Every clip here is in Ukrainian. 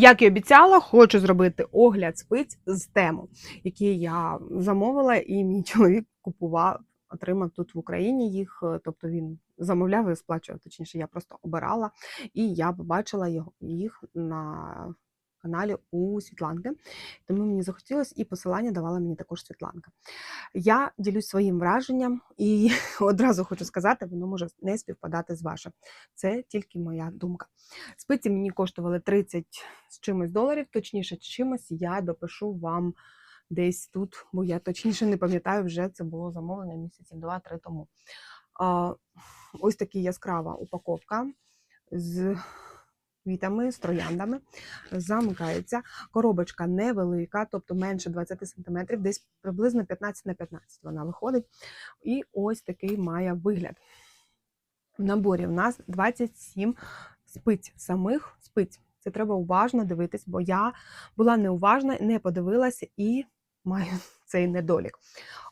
Як і обіцяла, хочу зробити огляд спиць з тему, який я замовила, і мій чоловік купував, отримав тут в Україні їх. е, Тобто він замовляв і сплачував, точніше, я просто обирала, і я побачила його їх на каналі у Світланки. Тому мені захотілося, і посилання давала мені також Світланка. Я ділюсь своїм враженням, і одразу хочу сказати, воно може не співпадати з вашим. Це тільки моя думка. Спиці мені коштували 30 з чимось доларів, точніше, чимось я допишу вам десь тут, бо я точніше не пам'ятаю, вже це було замовлення місяців 2-3 тому. Ось така яскрава упаковка з квітами, з трояндами. Замикається. Коробочка невелика, тобто менше 20 см, десь приблизно 15 на 15 вона виходить. І ось такий має вигляд. В наборі в нас 27 спиць, самих спиць. Це треба уважно дивитись, бо я була неуважна, не подивилася і маю цей недолік.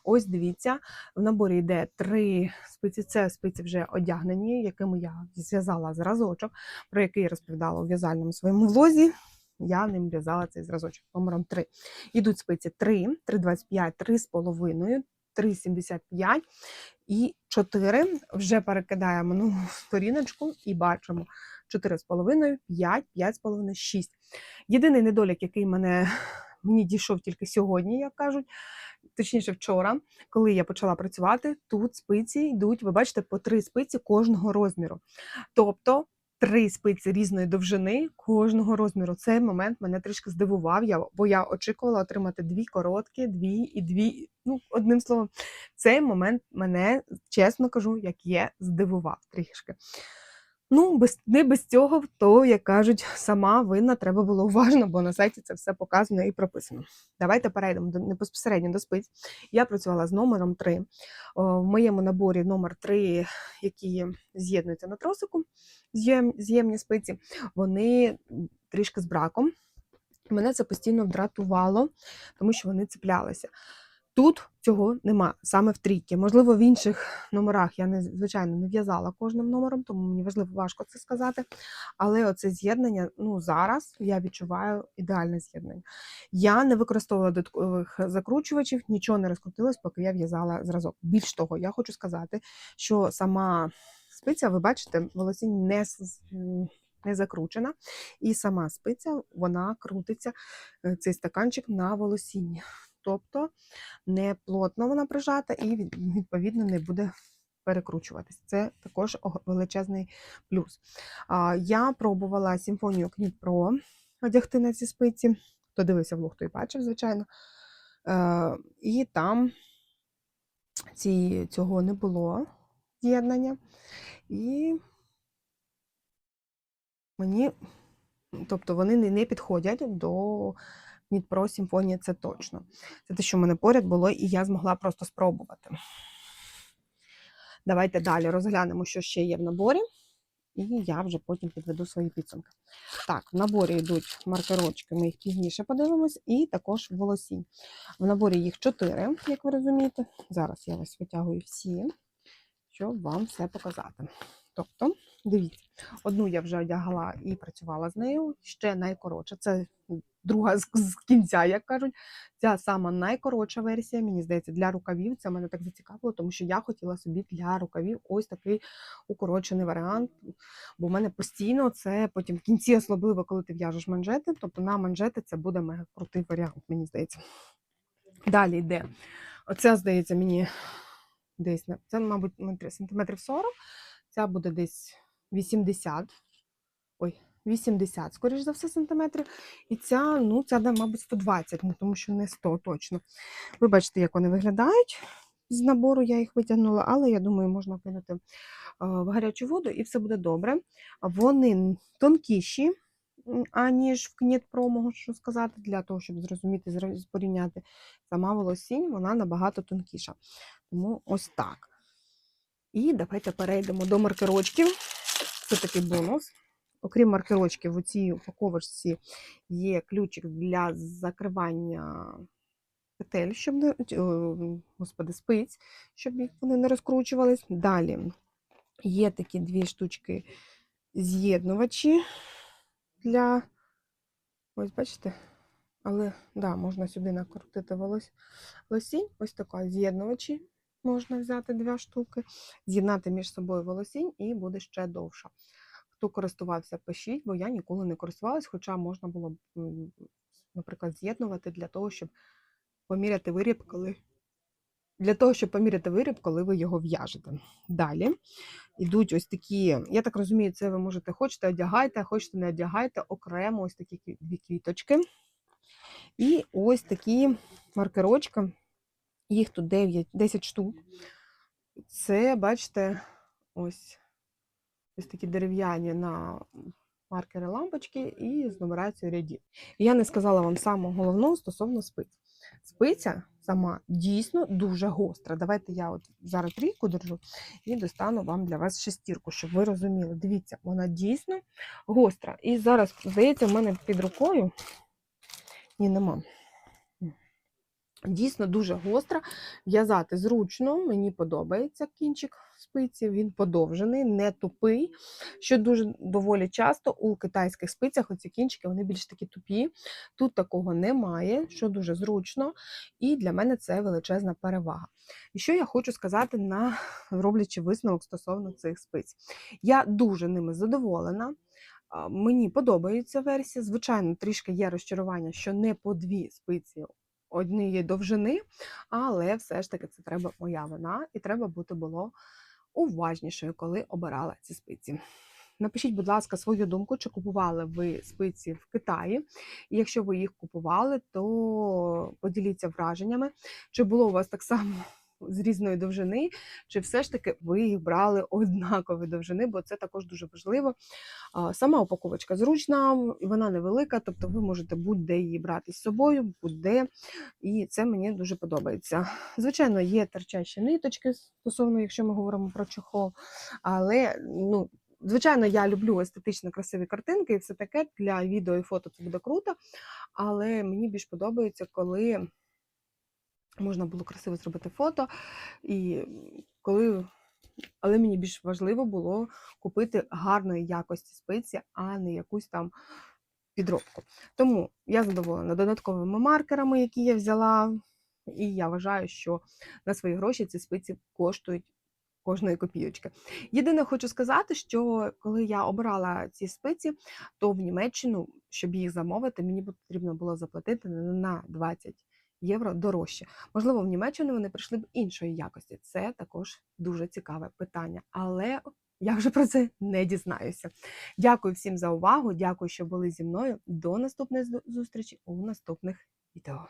Ось дивіться, в наборі йде три спиці. Це спиці вже одягнені, якими я зв'язала зразочок, про який я розповідала у в'язальному своєму влозі. Я ним в'язала цей зразочок номером 3. Йдуть спиці 3, 3,25, 3,5, 3,75 і 4. Вже перекидаємо нову сторіночку і бачимо 4,5, 5, 5,5, 6. Єдиний недолік, який мене, мені дійшов тільки сьогодні, як кажуть, точніше вчора, коли я почала працювати, тут спиці йдуть, ви бачите, по три спиці кожного розміру. Тобто три спиці різної довжини кожного розміру. Цей момент мене трішки здивував, я, бо я очікувала отримати дві короткі, дві і дві. Ну, одним словом, цей момент мене, чесно кажу, як є, здивував трішки. Ну, без, не без цього, то, як кажуть, сама винна, треба було уважно, бо на сайті це все показано і прописано. Давайте перейдемо до, не до спиць. Я працювала з номером 3. О, в моєму наборі номер 3, які з'єднуються на тросику, з'єм, з'ємні спиці, вони трішки з браком. Мене це постійно дратувало, тому що вони цеплялися. Тут цього нема, саме в трійки. Можливо, в інших номерах я не звичайно не в'язала кожним номером, тому мені важливо важко це сказати. Але оце з'єднання, ну зараз я відчуваю ідеальне з'єднання. Я не використовувала додаткових закручувачів, нічого не розкрутилось, поки я в'язала зразок. Більш того, я хочу сказати, що сама спиця, ви бачите, волосінь не не закручена, і сама спиця вона крутиться, е, цей стаканчик на волосінні. Тобто не плотно вона прижата і відповідно не буде перекручуватись. Це також величезний плюс. Я пробувала симфонію Knit Pro одягти на ці спиці. Хто дивився влог, той бачив, звичайно. Е, І там ці, цього не було з'єднання. І мені, тобто вони не підходять до Pro Симфонія, це точно. Це те, що в мене поряд було, і я змогла просто спробувати. Давайте далі розглянемо, що ще є в наборі, і я вже потім підведу свої підсумки. Так, в наборі йдуть маркерочки, ми їх пізніше подивимось, і також волосінь. В наборі їх 4, як ви розумієте. Зараз я вас витягую всі, щоб вам все показати. Тобто, дивіться, одну я вже одягала і працювала з нею. Ще найкоротша. Це друга з, кінця, як кажуть. Ця сама найкоротша версія, мені здається, для рукавів. Це мене так зацікавило, тому що я хотіла собі для рукавів ось такий укорочений варіант. Бо в мене постійно це потім в кінці особливо, коли ти в'яжеш манжети. Тобто на манжети це буде мега крутий варіант, мені здається. Далі йде. Оця, здається, мені десь це, мабуть, сантиметрів 40. Ця буде десь 80. Ой, 80, скоріш за все, сантиметрів. І ця, ну, ця, мабуть, 120, ну, тому що не 100 точно. Ви бачите, як вони виглядають. З набору я їх витягнула, але я думаю, можна кинути в гарячу воду і все буде добре. Вони тонкіші, аніж в Pro, можу сказати, для того, щоб зрозуміти, порівняти сама волосінь, вона набагато тонкіша. Тому ось так. І давайте перейдемо до маркерочків. Це такий бонус. Окрім маркерочків, у цій упаковочці є ключик для закривання петель, щоб не господи, спиць, щоб вони не розкручувались. Далі є такі дві штучки з'єднувачі для Ось бачите? Але да, можна сюди накрутити волос... волосінь. Ось така з'єднувачі можна взяти дві штуки, з'єднати між собою волосінь і буде ще довша. Хто користувався, пишіть, бо я ніколи не користувалась, хоча можна було наприклад, з'єднувати для того, щоб поміряти виріб, коли. Для того, щоб поміряти виріб, коли ви його в'яжете. Далі йдуть ось такі, я так розумію, це ви можете хочете одягайте, хочете не одягайте, окремо ось такі дві квіточки. І ось такі маркерочки. Їх тут 9, 10 штук. Це, бачите, ось, ось такі дерев'яні на маркери лампочки і з нумерацією рядів. Я не сказала вам самого головного стосовно спиць. Спиця сама дійсно дуже гостра. Давайте я от зараз трійку держу і достану вам для вас шестірку, щоб ви розуміли. Дивіться, вона дійсно гостра. І зараз, здається, в мене під рукою. Ні, нема. Дійсно дуже гостра. В'язати зручно, мені подобається кінчик спиці, він подовжений, не тупий. Що дуже доволі часто у китайських спицях оці кінчики вони більш такі тупі. Тут такого немає, що дуже зручно, і для мене це величезна перевага. І що я хочу сказати, на роблячи висновок стосовно цих спиць. Я дуже ними задоволена. Мені подобається версія. Звичайно, трішки є розчарування, що не по дві спиці однієї довжини, але все ж таки це треба моя вина, і треба бути було уважнішою, коли обирала ці спиці. Напишіть, будь ласка, свою думку, чи купували ви спиці в Китаї. І якщо ви їх купували, то поділіться враженнями, чи було у вас так само з різної довжини, чи все ж таки ви їх брали однакові довжини, бо це також дуже важливо. Сама упаковочка зручна, вона невелика, тобто ви можете будь-де її брати з собою, будь-де. І це мені дуже подобається. Звичайно, є терчащі ниточки стосовно, якщо ми говоримо про чохол, але ну. Звичайно, я люблю естетично красиві картинки і все таке для відео і фото це буде круто. Але мені більш подобається, коли можна було красиво зробити фото, і коли але мені більш важливо було купити гарної якості спиці, а не якусь там підробку. Тому я задоволена додатковими маркерами, які я взяла, і я вважаю, що на свої гроші ці спиці коштують кожної копійочки. Єдине, хочу сказати, що коли я обирала ці спиці, то в Німеччину, щоб їх замовити, мені потрібно було заплатити на 20 євро дорожче. Можливо, в Німеччину вони прийшли б іншої якості. Це також дуже цікаве питання. Але я вже про це не дізнаюся. Дякую всім за увагу. Дякую, що були зі мною. До наступної зустрічі у наступних відео.